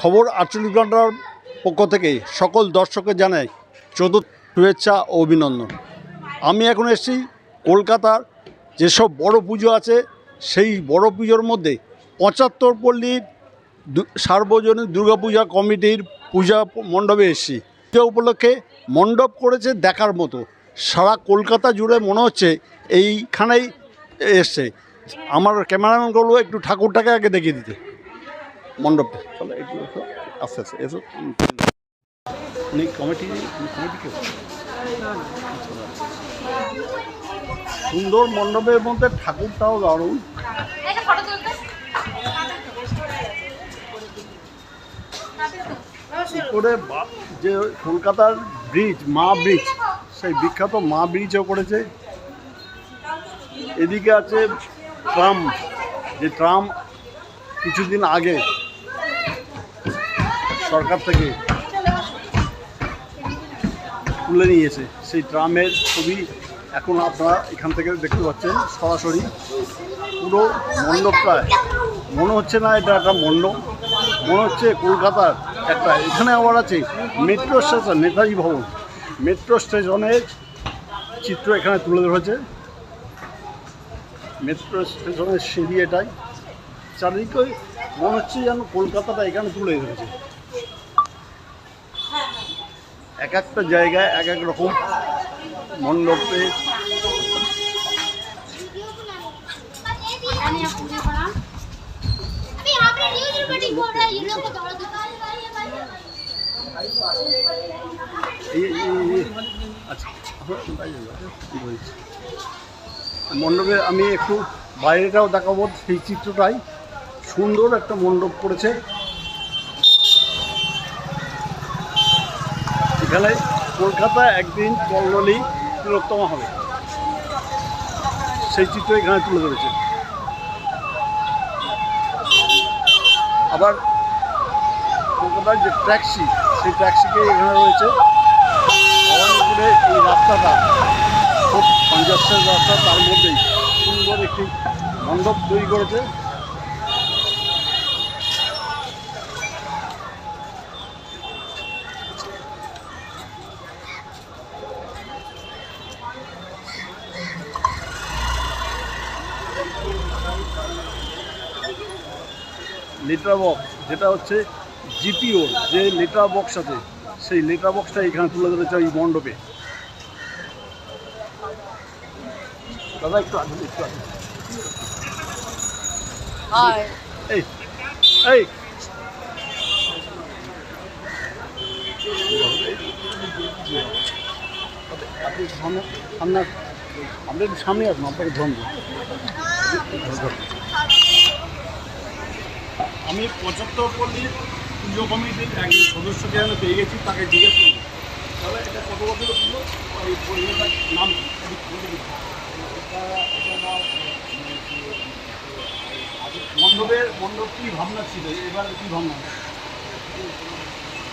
খবর আটচল্লিশ ঘণ্টার পক্ষ থেকে সকল দর্শকের জানাই চতুর্থ শুভেচ্ছা ও অভিনন্দন। আমি এখন এসেছি কলকাতার যেসব বড় পুজো আছে, সেই বড় পুজোর মধ্যে পঁচাত্তর পল্লীর সার্বজনীন দুর্গাপূজা কমিটির পূজা মণ্ডপে এসেছি। পূজা উপলক্ষে মণ্ডপ করেছে দেখার মতো। সারা কলকাতা জুড়ে মনে হচ্ছে এইখানেই এসছে। আমার ক্যামেরাম্যান একটু ঠাকুরটাকে আগে দেখিয়ে দিতে। মণ্ডপটা চলো একটু এসো। আস্তে আস্তে এসো। উনি কমিটি কমিটি কেউ? সুন্দর মণ্ডপের মধ্যে ঠাকুরটাও দারুণ। করে যে কলকাতার ব্রিজ মা ব্রিজ সেই বিখ্যাত মা ব্রিজও করেছে। এদিকে আছে ট্রাম। যে ট্রাম কিছুদিন আগে সরকার থেকে তুলে নিয়েছে। সেই ট্রামের ছবি এখন আপনারা এখান থেকে দেখতে পাচ্ছেন সরাসরি। পুরো মণ্ডপটায় মনে হচ্ছে না এটা একটা মণ্ডপ। মনে হচ্ছে কলকাতার একটা। এখানে আবার আছে মেট্রো স্টেশন, নেতাজি ভবন। মেট্রো স্টেশনের চিত্র এখানে তুলে ধরেছে মেট্রো স্টেশনের সিঁড়ি এটাই। চারিদিকে মনে হচ্ছে যেন কলকাতাটা এখানে তুলে ধরেছে। এক একটা জায়গায় এক এক রকম মণ্ডপে। আচ্ছা, মণ্ডপে আমি একটু বাইরেটাও দেখাবো, সেই চিত্রটাই। সুন্দর একটা মণ্ডপ করেছে। এখানে কলকাতা একদিন কল্লোলি তিলোত্তমা হবে। সেই চিত্র এখানে তুলে ধরেছে। আবার কলকাতার যে ট্যাক্সি, সেই ট্যাক্সিকে এখানে রয়েছে। ভবানীপুরে এই রাস্তাটা, খুব কনজাস্টের রাস্তা, তার মধ্যেই সুন্দর একটি মণ্ডপ তৈরি করেছে। লিটার বক্স যেটা হচ্ছে জিপিও যে লেটার বক্স আছে সেই লিটার বক্সটা এখানে তুলে ধরেছে এই মণ্ডপে। দাদা একটু আসুন একটু আসুন। এই এই। আপনি সামনে সামনে আপনি সামনে আসুন আপনাকে ধরুন আমি পঁচাত্তর পল্লীর পুজো কমিটির একজন সদস্যকে আমি পেয়ে গেছি তাকে জিজ্ঞেস করব তাহলে এটা কত বছর পুজো? এই পরিবারটার নাম আচ্ছা, মণ্ডপের মণ্ডপ কী ভাবনা ছিল? এবার কী ভাবনা?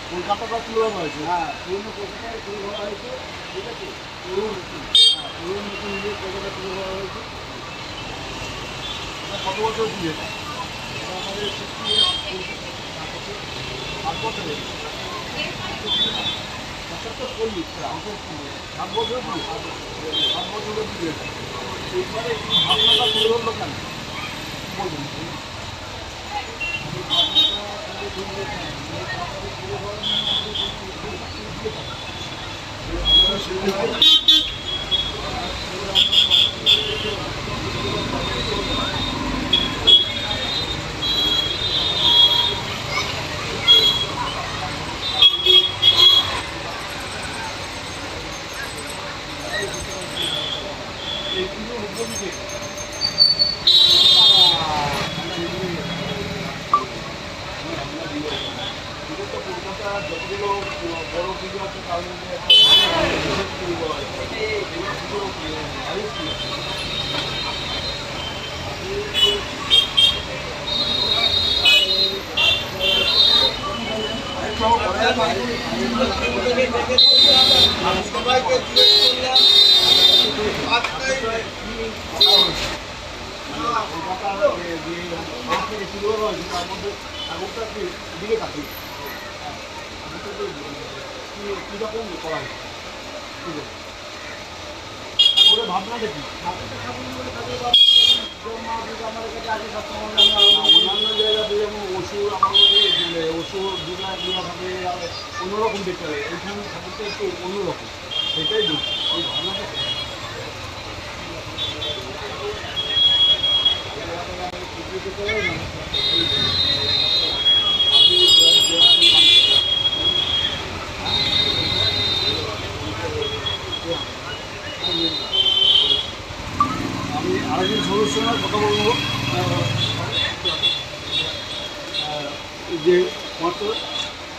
কলকাতাটা তুলে ধরা হয়েছে। হ্যাঁ পুরনো কলকাতায় তুলে ধরা হয়েছে ঠিক আছে? পুরো নতুন হ্যাঁ পুরো নতুন কলকাতা তুলে ধরা হয়েছে। কত বছর পুজো এটা এটা আমাদের সৃষ্টি সাত বছরে পঁচাত্তর চল্লিশ সাত বছর পুজো সাত বছরের পুজো এটা। এইবারে এই ভাবনাটা তুলে ধরলো কেন কি বলবেন এই পুজোর উদ্যোগীকে পুজো তো কলকাতা যতগুলো বড় পুজো আছে তার মধ্যে একটা বিশেষ পুজো বলা হয়। এই পুজো আয়ুষ কি আছে? কলকাতার যে যে মাঠ থেকে শুরু হলো তার মধ্যে ঠাকুরটা কি দিকে থাকি কীরকম করা হয় কী বলব? অন্যান্য জায়গাতে যেমন ওষুধ দুটা দুটা থাকে অন্যরকম দেখতে হবে। এইখানে থাকতে একটু অন্যরকম। সেটাই দুঃখ। ওই ভাবনাটা কি? আমি আরেকজন সদস্য কথা বলব আহ, আহ, এই যে পঁচাত্তর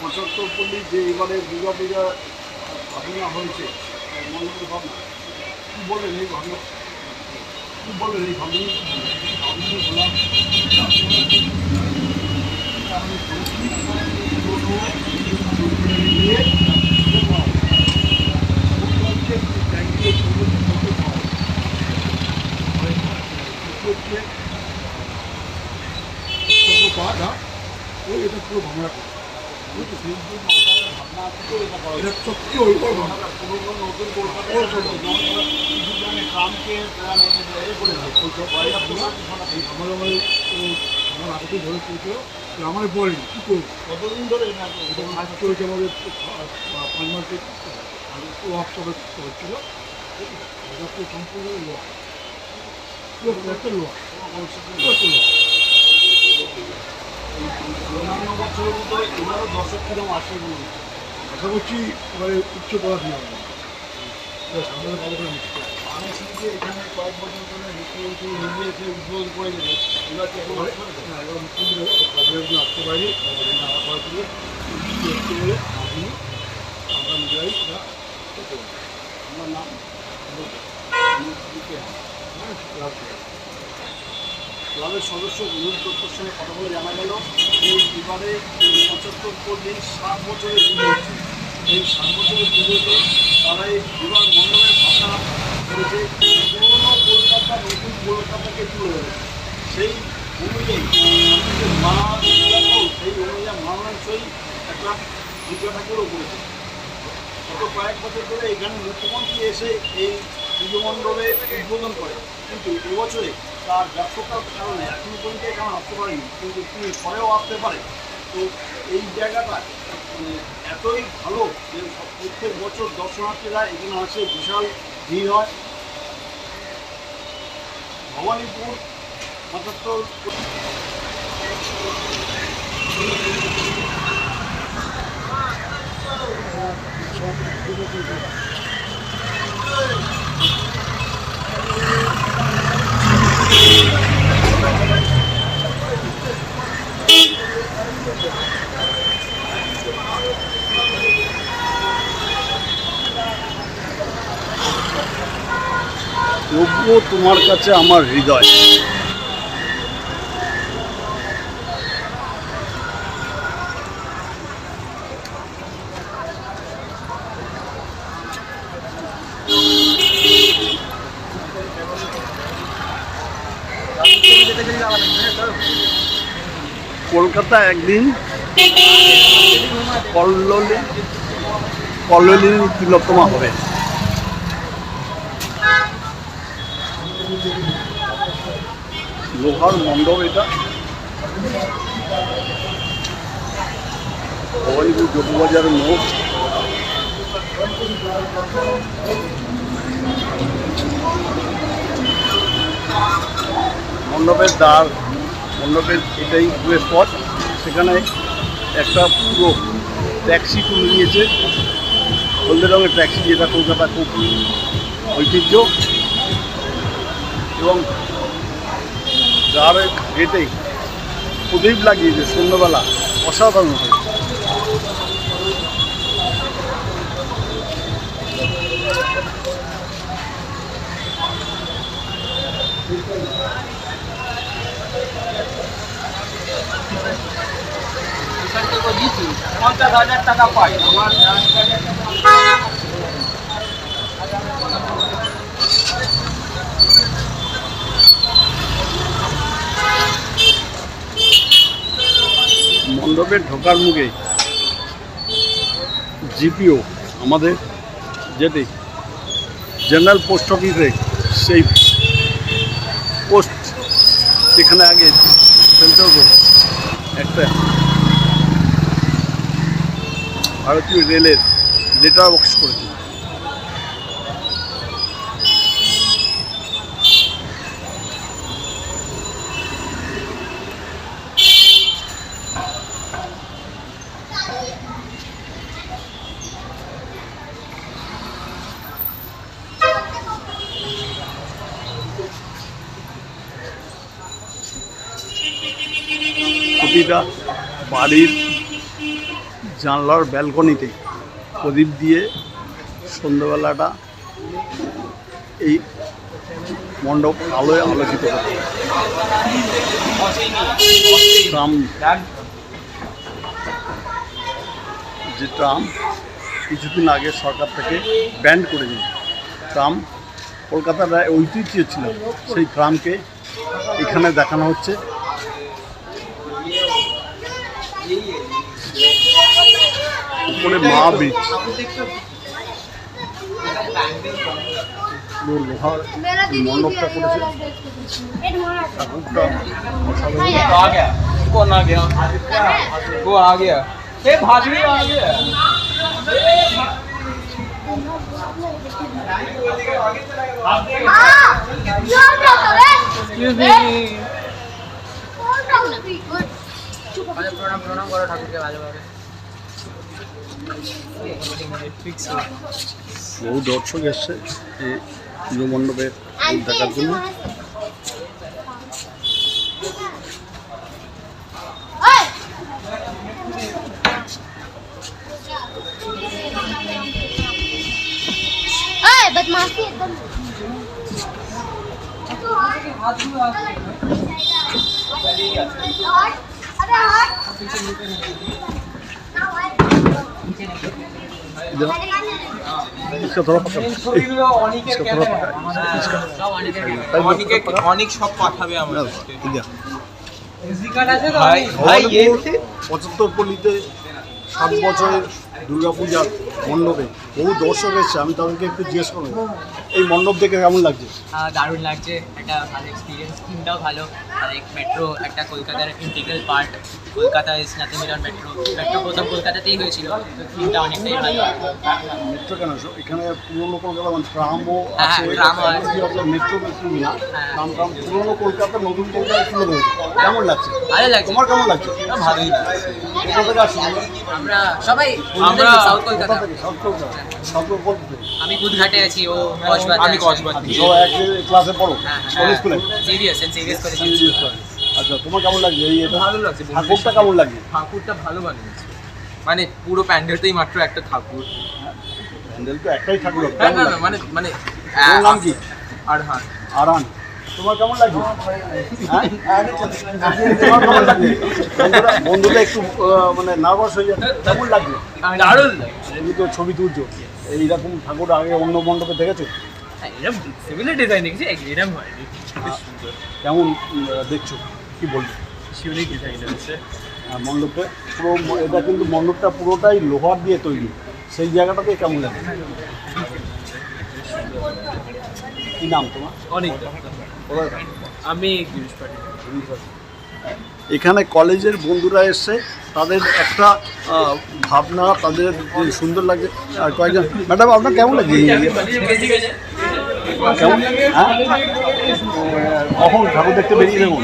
পঁচাত্তর পল্লী যে এবারে দুর্গা পূজা ভাবনা হয়েছে মন্ডলের ভাবনা। কী বললেন এই ভাবনা? কী বললেন এই বাধা ওই এটা পুরো ভাঙা। করে এটা নতুন কলকাতা কিছু জানে ট্রামকে আমার আমার আমার আগে ধরে চলছিল আমার বলেনি কী করব কতদিন ধরে কাজ আমাদের পাঁচ মাসের হচ্ছিল সম্পূর্ণ পুরো একটা লোয়া অন্যান্য বছরের মতো এবারও দর্শক কিরম আসে বলুন আশা করছি এবারে উচ্চ দিয়ে হবে। সামনে ভালো করে নিচ্ছে আমি শুনছি এখানে কয়েক বছর ধরে মুখ্যমন্ত্রী নিজে এসে উদ্বোধন করে দেবে এবার কি এবার মুখ্যমন্ত্রী আসতে পারি। না করার পরে আমি আমরা নিজেরাই এটা করতে পারি। আমার নাম হ্যাঁ রাখছি ক্লাবের সদস্য বিনোদ দত্তর সঙ্গে কথা বলে জানা গেল যে এবারে পঁচাত্তর কোটি সাত বছরের পুজো এই সাত বছরের পুজোতে তারা এই বিবাহ মণ্ডলের ভাষা করেছে পুরোনো কলকাতা নতুন কলকাতাকে তুলে ধরে। সেই অনুযায়ী মা সেই অনুযায়ী মানানসই একটা দুর্গা ঠাকুরও করেছে। গত কয়েক বছর ধরে এখানে মুখ্যমন্ত্রী এসে এই পুজো মণ্ডপে উদ্বোধন করে। কিন্তু এবছরে তার ব্যর্থতার কারণে এখনও পর্যন্ত এখানে আসতে পারেনি। কিন্তু তিনি পরেও আসতে পারে। তো এই জায়গাটা মানে এতই ভালো যে প্রত্যেক বছর দর্শনার্থীরা এখানে আসে, বিশাল ভিড় হয়। ভবানীপুর পঁচাত্তর তবুও তোমার কাছে আমার হৃদয়। কলকাতা একদিন। কল্লোলি কল্লোলিনী তিলোত্তমা হবে। লোহার মণ্ডপ এটা। ভবানীপুর যোগবাজারের মোড় মণ্ডপের দ্বার, মণ্ডপের এটাই প্রবেশ পথ সেখানে একটা পুরো ট্যাক্সি তুলে নিয়েছে। হলদে রঙের ট্যাক্সি যেটা কলকাতা খুব ঐতিহ্য। এবং যার গেটেই প্রদীপ লাগিয়েছে সন্ধ্যাবেলা, অসাধারণ হয়েছে। মণ্ডপে ঢোকার মুখে জিপিও, আমাদের যেটি জেনারেল পোস্ট অফিসে সেই পোস্ট এখানে আগে ফেলতে হতো একটা ভারতীয় রেলের লেটার বক্স করেছে প্রতিটা বাড়ির জানলার ব্যালকনিতে প্রদীপ দিয়ে সন্ধ্যাবেলাটা এই মণ্ডপ আলোয় আলোকিত হতো ট্রাম, যে ট্রাম কিছুদিন আগে সরকার থেকে ব্যান্ড করে দিল। ট্রাম কলকাতার ঐতিহ্য ছিল। সেই ট্রামকে এখানে দেখানো হচ্ছে। উপরে মা ব্রিজ পুরো লোহার এই মণ্ডপটা করেছে ঠাকুরটা অসাধারণ। आ गया कौन आ गया वो आ गया ये भाजड़ी आ गया एक्सक्यूज मी প্রণাম প্রণাম করো ঠাকুরকে ভালোভাবে ফিক্স বহু দর্শক এসছে এই পুজো মণ্ডপের দেখার জন্য ओए बदमाशी एकदम हट अबे हट অনেকে সব পাঠাবে আমরা পঁচাত্তর পল্লীতে সাত বছরের দুর্গাপূজার মণ্ডপে বহু দর্শক এসছে আমি তাদেরকে একটু জিজ্ঞেস করব। এই মণ্ডপ দেখে কেমন লাগছে? দারুণ লাগছে একটা ভালো এক্সপিরিয়েন্স থিমটাও ভালো। আর এক মেট্রো একটা কলকাতার integral part Kolkata is nothing but metro metro প্রথম কলকাতাতেই হয়েছিল থিমটা অনেকটাই ভালো। মেট্রো কেন? এখানে পুরনো কলকাতা মানে ট্রামও হ্যাঁ, আছে। মেট্রো মেট্রো হ্যাঁ। ট্রাম ট্রাম পুরোনো কলকাতা নতুন কলকাতা কেমন লাগছে? ভালো লাগছে। তোমার কেমন লাগছে? ভালোই আসছো আমরা সবাই আমরা সাউথ কলকাতা। সাউথ কলকাতা? আমি কুদঘাটে আছি ও কসবাতে আমি কসবাতে। সব এক ক্লাসে পড়ো? হ্যাঁ, কোন স্কুলে সিরিয়াস সেন্ট সিরিয়াস করেছি। আচ্ছা তোমার কেমন লাগছে? এই এটা ভালো লাগছে ঠাকুরটা কেমন ঠাকুরটা ভালো বানিয়েছে। মানে পুরো প্যান্ডেলটাই মাত্র একটা ঠাকুর। প্যান্ডেল তো একটাই ঠাকুর না না না মানে মানে ওর নাম কি? আর হ্যাঁ আরান তোমার কেমন লাগছে হ্যাঁ? বন্ধুরা একটু মানে নার্ভাস হয়ে যাচ্ছে। কেমন লাগছে দারুণ। তুমি তো ছবি তুলছো। এইরকম ঠাকুর আগে অন্য মণ্ডপে দেখেছ? সিমিলার ডিজাইন দেখছি এরকম কেমন দেখছ? কি বলব? শিউনিক ডিজাইন আছে আর মণ্ডপে পুরো এটা কিন্তু মণ্ডপটা পুরোটাই লোহার দিয়ে তৈরি। সেই জায়গাটাতে কেমন লাগে? কি নাম তোমার? অনেক? আমি এখানে কলেজের বন্ধুরা এসছে তাদের একটা ভাবনা তাদের সুন্দর লাগে আর কয়েকজন ম্যাডাম আপনার কেমন ইয়ে? কেমন হ্যাঁ কখন ঠাকুর দেখতে বেরিয়ে দেবো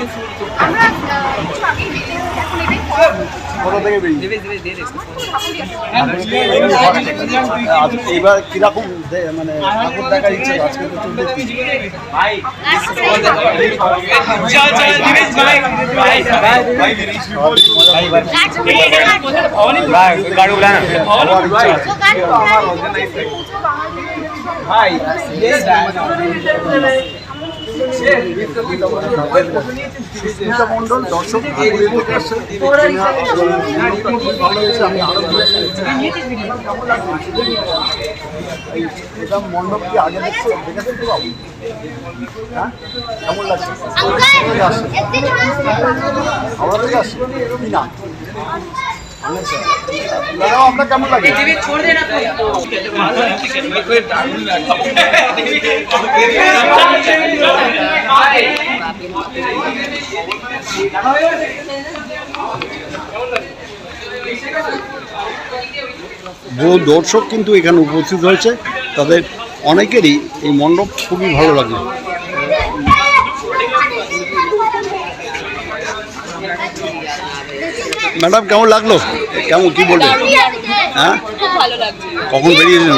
কোথা থেকে বেরিয়ে এইবার কীরকম দে- মানে ঠাকুর দেখার ইচ্ছে? আজকে তো চলতে ভাই। মন্ডল দর্শক ভালো হয়েছে আমি আগে দেখছ দেখেছেন তো বাবু হ্যাঁ কেমন লাগছে আমাদের আসে কি না? আপনার কেমন লাগে? বহু দর্শক কিন্তু এখানে উপস্থিত হয়েছে। তাদের অনেকেরই এই মণ্ডপ খুবই ভালো লাগে। ম্যাডাম কেমন লাগল? কেমন কি বলবেন হ্যাঁ? কখন বেরিয়েছেন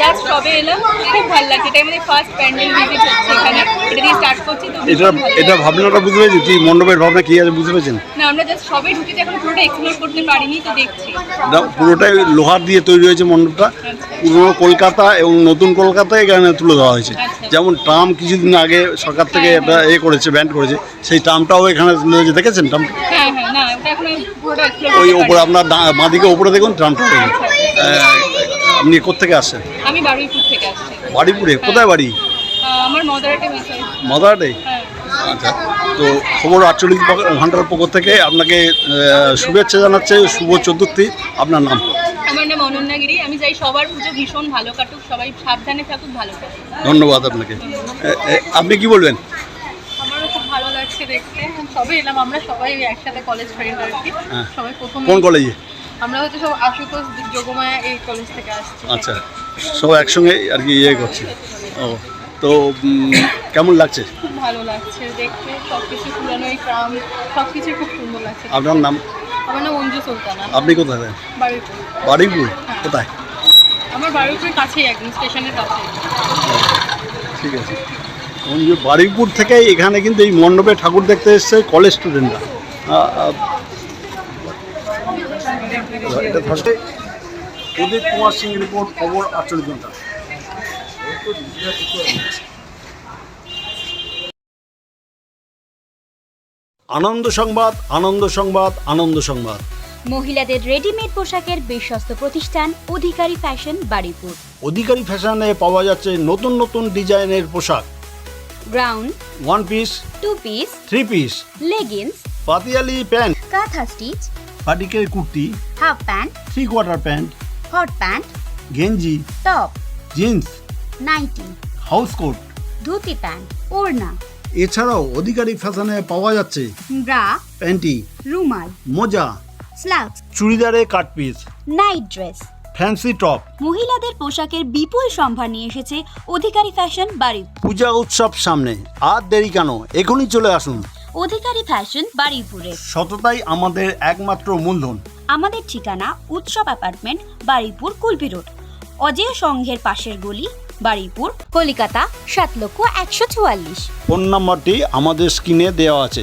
জাস্ট সবে এলাম খুব ভালো লাগছে। এটা আমাদের ফার্স্ট প্যান্ডেল ভিজিট হচ্ছে এখানে। এটা দিয়ে স্টার্ট করছি তো এটা এটা ভাবনাটা বুঝতে পেরেছি। কি মণ্ডপের ভাবনা কি আছে বুঝতে পেরেছেন? না আমরা জাস্ট সবে ঢুকেছি এখন পুরোটা এক্সপ্লোর করতে পারিনি তো দেখছি। পুরোটাই লোহার দিয়ে তৈরি হয়েছে মণ্ডপটা। পুরনো কলকাতা এবং নতুন কলকাতা এখানে তুলে দেওয়া হয়েছে। আচ্ছা। যেমন ট্রাম কিছুদিন আগে সরকার থেকে এটা এ করেছে ব্যান্ড করেছে। সেই ট্রামটাও এখানে তুলে দেখেছেন ট্রাম? হ্যাঁ হ্যাঁ ওই ওপরে আপনার বাঁদিকে ওপরে দেখুন ট্রামটা। আহ, আপনি কোথেকে আসেন আমি বারুইপুর থেকে আসছি। বাড়িপুরে কোথায় বাড়ি? আমার মদারাটে বিষয় মাদারডে হ্যাঁ। আচ্ছা তো খবর আটচল্লিশ ঘণ্টার পক্ষ থেকে আপনাকে শুভেচ্ছা জানাচ্ছে শুভ চতুর্থী। আপনার নাম? আমার নাম অনন্যাগিরি। আমি চাই সবার পুজো ভীষণ ভালো কাটুক সবাই সাবধানে থাকুক ভালো থাকুক ধন্যবাদ আপনাকে। আপনি কি বলবেন? আমারও খুব ভালো লাগছে দেখতে। সবে এলাম আমরা সবাই একসাথে কলেজ ফ্রেন্ড আর কি হ্যাঁ। সবাই প্রথম কোন কলেজে আমরা হচ্ছে সব আশুতোষ যোগমায়া এই কলেজ থেকে আসছি। আচ্ছা সব একসঙ্গে আর কি ইয়ে করছে। ও তো কেমন লাগছে? খুব ভালো লাগছে দেখতে সব কিছু পুরানো এই সব কিছু খুব সুন্দর লাগছে। আপনার নাম? আমার নাম অঞ্জু সুলতানা। আপনি কোথায় থাকেন? বারুইপুর। বারুইপুর? কোথায়? আমার বারুইপুরের কাছেই একদম স্টেশনের কাছেই। ঠিক আছে। যে থেকে এখানে কিন্তু এই মণ্ডপে ঠাকুর দেখতে এসছে কলেজ স্টুডেন্টরা এটা কুমার সিং রিপোর্ট খবর আটচল্লিশ ঘণ্টা। আনন্দ সংবাদ আনন্দ সংবাদ আনন্দ সংবাদ। মহিলাদের রেডিমেড পোশাকের বিশ্বস্ত প্রতিষ্ঠান অধিকারী ফ্যাশন বাড়িপুর অধিকারী ফ্যাশনে পাওয়া যাচ্ছে নতুন নতুন ডিজাইনের পোশাক। Ground one piece two piece three piece leggings Patiala pant. Kantha stitch পাটিকের kurti half pant three quarter pant hot pant গেঞ্জি top jeans nightie house coat. Dhoti pant ওড়না এছাড়াও অধিকারী ফ্যাশনে পাওয়া যাচ্ছে ব্রা প্যান্টি রুমাল মোজা slacks চুড়িদারে cut piece night dress. Fancy top. মহিলাদের পোশাকের বিপুল সম্ভার নিয়ে এসেছে অধিকারী ফ্যাশন বাড়ি। পূজা উৎসব সামনে আর দেরি কেন? এখনই চলে আসুন। অধিকারী ফ্যাশন বাড়িপুরে সততাই আমাদের একমাত্র মূলধন। আমাদের ঠিকানা উৎসব অ্যাপার্টমেন্ট বারুইপুর কুলপি রোড। অজয় সংঘের পাশের গলি বারুইপুর কলিকাতা সাত লক্ষ একশো চুয়াল্লিশ। ফোন নম্বরটি আমাদের স্ক্রিনে দেওয়া আছে।